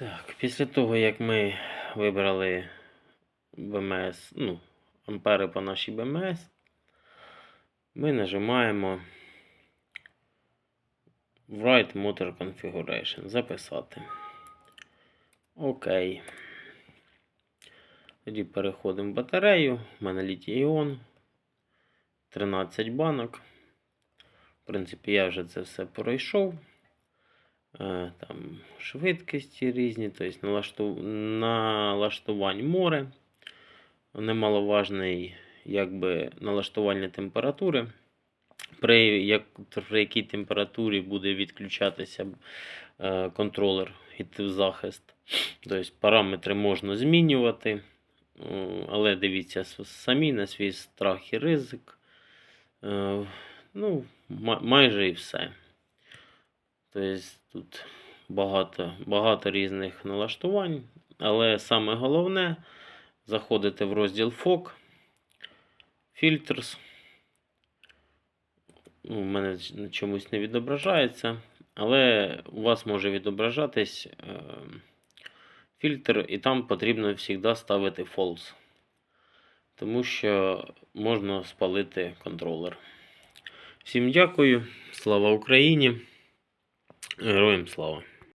Так, після того, як ми вибрали БМС, ну, ампери по нашій БМС, ми нажимаємо Write Motor Configuration. Записати. Окей. Тоді переходимо в батарею. У мене літій іон. 13 банок. В принципі, я вже це все пройшов. Е, Там швидкості різні, тобто налашту... налаштувань море. Немаловажний якби налаштування температури. При, як, при якій температурі буде відключатися е, контролер в захист. Тобто параметри можна змінювати, але дивіться самі на свій страх і ризик. Е, ну, ма- майже і все. Тобто тут багато, багато різних налаштувань, але саме головне заходите в розділ FOG, Filters. У мене чомусь не відображається, але у вас може відображатись е, фільтр, і там потрібно завжди ставити false. Тому що можна спалити контролер. Всім дякую, слава Україні! Героям слава!